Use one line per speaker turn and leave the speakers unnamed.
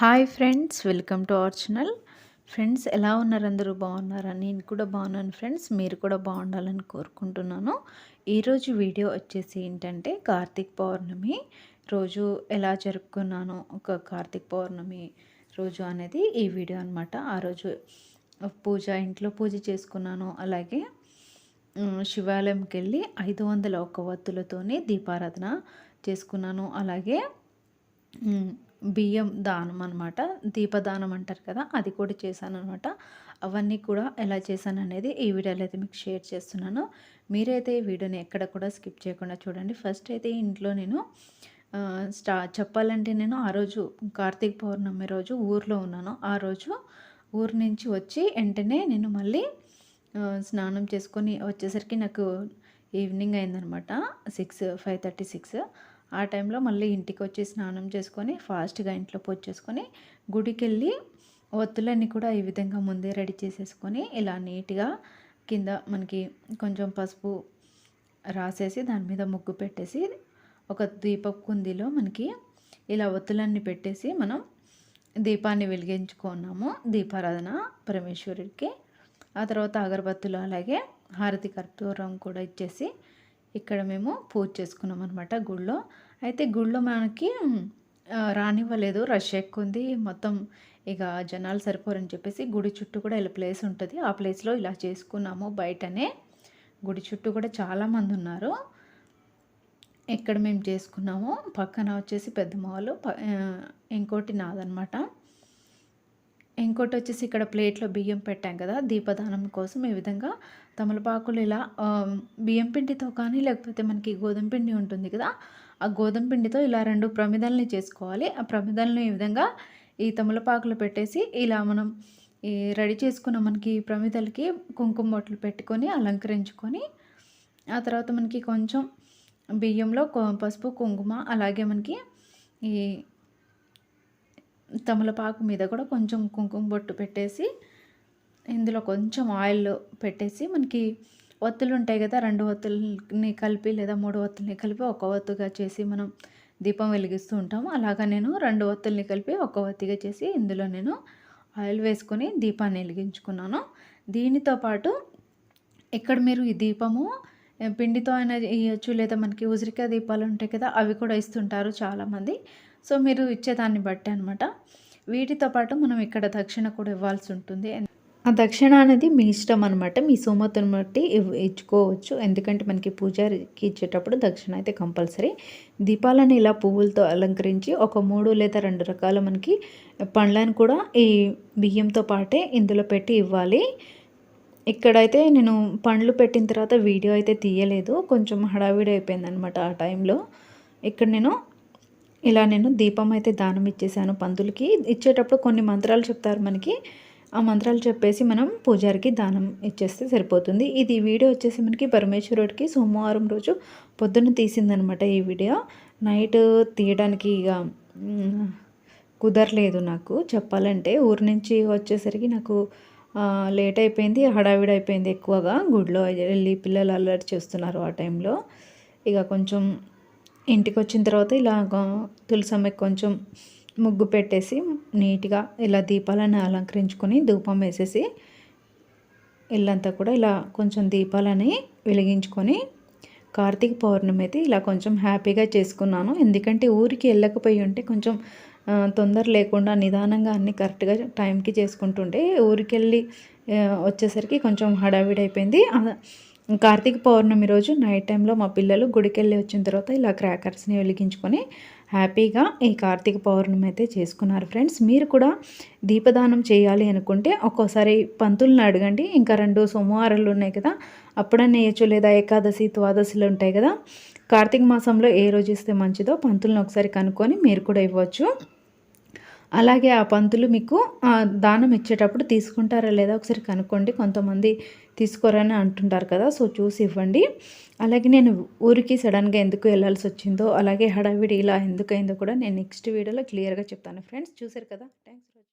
Hi friends welcome to our channel. Friends ఎలా ఉన్నారు అందరూ? బాగున్నారా? నేను కూడా బాగున్నాను ఫ్రెండ్స్ మీరు కూడా బాగుండాలని కోరుకుంటున్నాను. ఈరోజు వీడియో వచ్చేసి ఏంటంటే కార్తీక్ పౌర్ణమి రోజు ఎలా జరుపుకున్నాను ఒక కార్తీక్ పౌర్ణమి రోజు అనేది ఈ వీడియో అనమాట ఆ రోజు పూజ ఇంట్లో పూజ చేసుకున్నాను. అలాగే శివాలయంకి వెళ్ళి ఐదు వందల ఒక్క వత్తులతోనే దీపారాధన చేసుకున్నాను. అలాగే బియ్యం దానం అనమాట దీపదానం అంటారు కదా అది కూడా చేశాను అనమాట అవన్నీ కూడా ఎలా చేశాను అనేది ఈ వీడియోలో అయితే మీకు షేర్ చేస్తున్నాను. మీరైతే ఈ వీడియోని ఎక్కడ కూడా స్కిప్ చేయకుండా చూడండి. ఫస్ట్ అయితే ఇంట్లో నేను స్టా చెప్పాలంటే నేను ఆ రోజు కార్తీక పౌర్ణమి రోజు ఊర్లో ఉన్నాను. ఆ రోజు ఊరు నుంచి వచ్చి వెంటనే నేను మళ్ళీ స్నానం చేసుకొని వచ్చేసరికి నాకు ఈవినింగ్ అయిందనమాట సిక్స్ ఫైవ్ థర్టీ సిక్స్. ఆ టైంలో మళ్ళీ ఇంటికి వచ్చి స్నానం చేసుకొని ఫాస్ట్గా ఇంట్లో పూజ చేసుకొని గుడికి వెళ్ళి ఒత్తులన్నీ కూడా ఈ విధంగా ముందే రెడీ చేసేసుకొని ఇలా నీట్గా కింద మనకి కొంచెం పసుపు రాసేసి దాని మీద ముగ్గు పెట్టేసి ఒక దీపపు కుందిలో మనకి ఇలా ఒత్తులన్నీ పెట్టేసి మనం దీపాన్ని వెలిగించుకున్నాము. దీపారాధన పరమేశ్వరుడికి. ఆ తర్వాత అగరబత్తులు అలాగే హారతి కర్పూరం కూడా ఇచ్చేసి ఇక్కడ మేము పూజ చేసుకున్నాం అనమాట గుళ్ళో. అయితే గుళ్ళో మనకి రానివ్వలేదు. రష్ ఎక్కువ ఉంది మొత్తం ఇక జనాలు సరిపోరని చెప్పేసి గుడి చుట్టూ కూడా ఇలా ప్లేస్ ఉంటుంది. ఆ ప్లేస్లో ఇలా చేసుకున్నాము బయటనే. గుడి చుట్టూ కూడా చాలామంది ఉన్నారు. ఇక్కడ మేము చేసుకున్నాము పక్కన వచ్చేసి పెద్ద మాలు ఇంకోటి నాదనమాట ఇంకోటి వచ్చేసి ఇక్కడ ప్లేట్లో బియ్యం పెట్టాం కదా దీపదానం కోసం ఈ విధంగా తమలపాకులు ఇలా బియ్యం పిండితో కానీ లేకపోతే మనకి గోధుమ పిండి ఉంటుంది కదా ఆ గోధుమ పిండితో ఇలా రెండు ప్రమిదల్ని చేసుకోవాలి. ఆ ప్రమిదల్ని ఈ విధంగా ఈ తమలపాకులు పెట్టేసి ఇలా మనం ఈ రెడీ చేసుకున్న మనకి ప్రమిదలకి కుంకుమ బొట్లు పెట్టుకొని అలంకరించుకొని ఆ తర్వాత మనకి కొంచెం బియ్యంలో పసుపు కుంకుమ అలాగే మనకి ఈ తమలపాకు మీద కూడా కొంచెం కుంకుమ బొట్టు పెట్టేసి ఇందులో కొంచెం ఆయిల్ పెట్టేసి మనకి ఒత్తులు ఉంటాయి కదా రెండు ఒత్తుల్ని కలిపి లేదా మూడు ఒత్తుల్ని కలిపి ఒక ఒత్తుగా చేసి మనం దీపం వెలిగిస్తూ ఉంటాము. అలాగా నేను రెండు ఒత్తుల్ని కలిపి ఒక ఒత్తిగా చేసి ఇందులో నేను ఆయిల్ వేసుకొని దీపాన్ని వెలిగించుకున్నాను. దీనితో పాటు ఇక్కడ మీరు ఈ దీపము పిండితో అయినా ఇవ్వచ్చు లేదా మనకి ఉసిరికాయ దీపాలు ఉంటాయి కదా అవి కూడా ఇస్తుంటారు చాలామంది. సో మీరు ఇచ్చేదాన్ని బట్టి అనమాట వీటితో పాటు మనం ఇక్కడ దక్షిణ కూడా ఇవ్వాల్సి ఉంటుంది. ఆ దక్షిణ అనేది మీ ఇష్టం అనమాట మీ సోమతను బట్టి ఇచ్చుకోవచ్చు. ఎందుకంటే మనకి పూజారికి ఇచ్చేటప్పుడు దక్షిణ అయితే కంపల్సరీ. దీపాలను ఇలా పువ్వులతో అలంకరించి ఒక మూడు లేదా రెండు రకాల మనకి పండ్లను కూడా ఈ బియ్యంతో పాటే ఇందులో పెట్టి ఇవ్వాలి. ఇక్కడైతే నేను పండ్లు పెట్టిన తర్వాత వీడియో అయితే తీయలేదు. కొంచెం హడావిడి అయిపోయిందనమాట ఆ టైంలో. ఇక్కడ నేను ఇలా నేను దీపం అయితే దానం ఇచ్చేసాను పంతులకి ఇచ్చేటప్పుడు కొన్ని మంత్రాలు చెప్తారు మనకి. ఆ మంత్రాలు చెప్పేసి మనం పూజారికి దానం ఇచ్చేస్తే సరిపోతుంది. ఇది వీడియో వచ్చేసి మనకి పరమేశ్వరుడికి సోమవారం రోజు పొద్దున్న తీసిందనమాట ఈ వీడియో. నైట్ తీయడానికి ఇక కుదరలేదు నాకు చెప్పాలంటే. ఊరి నుంచి వచ్చేసరికి నాకు లేట్ అయిపోయింది హడావిడి అయిపోయింది ఎక్కువగా. గుడిలో వెళ్ళి పిల్లలు అల్లరి చేస్తున్నారు ఆ టైంలో. ఇక కొంచెం ఇంటికి వచ్చిన తర్వాత ఇలా తులసమ్మకి కొంచెం ముగ్గు పెట్టేసి నీట్గా ఇలా దీపాలను అలంకరించుకొని ధూపం వేసేసి ఇల్లంతా కూడా ఇలా కొంచెం దీపాలని వెలిగించుకొని కార్తీక పౌర్ణమి అయితే ఇలా కొంచెం హ్యాపీగా చేసుకున్నాను. ఎందుకంటే ఊరికి వెళ్ళకపోయి ఉంటే కొంచెం తొందర లేకుండా నిదానంగా అన్నీ కరెక్ట్గా టైంకి చేసుకుంటుంటే ఊరికెళ్ళి వచ్చేసరికి కొంచెం హడావిడి అయిపోయింది కార్తీక పౌర్ణమి రోజు నైట్ టైంలో మా పిల్లలు గుడికెళ్ళి వచ్చిన తర్వాత ఇలా క్రాకర్స్ని వెలిగించుకొని హ్యాపీగా ఈ కార్తీక పౌర్ణమి అయితే చేసుకున్నారు ఫ్రెండ్స్. మీరు కూడా దీపదానం చేయాలి అనుకుంటే ఒక్కోసారి పంతులను అడగండి. ఇంకా రెండు సోమవారాలు ఉన్నాయి కదా అప్పుడన్నా వేయచ్చు లేదా ఏకాదశి ద్వాదశిలు ఉంటాయి కదా. కార్తీక మాసంలో ఏ రోజు ఇస్తే మంచిదో పంతులను ఒకసారి కనుక్కొని మీరు కూడా ఇవ్వచ్చు. అలాగే ఆ పంతులు మీకు దానం ఇచ్చేటప్పుడు తీసుకుంటారా లేదా ఒకసారి కనుక్కోండి. కొంతమంది తీసుకోరని అంటుంటారు కదా సో చూసి ఇవ్వండి. అలాగే నేను ఊరికి సడన్గా ఎందుకు వెళ్ళాల్సి వచ్చిందో అలాగే హడావిడి ఇలా ఎందుకైందో కూడా నేను నెక్స్ట్ వీడియోలో క్లియర్గా చెప్తాను. ఫ్రెండ్స్ చూసారు కదా? థ్యాంక్స్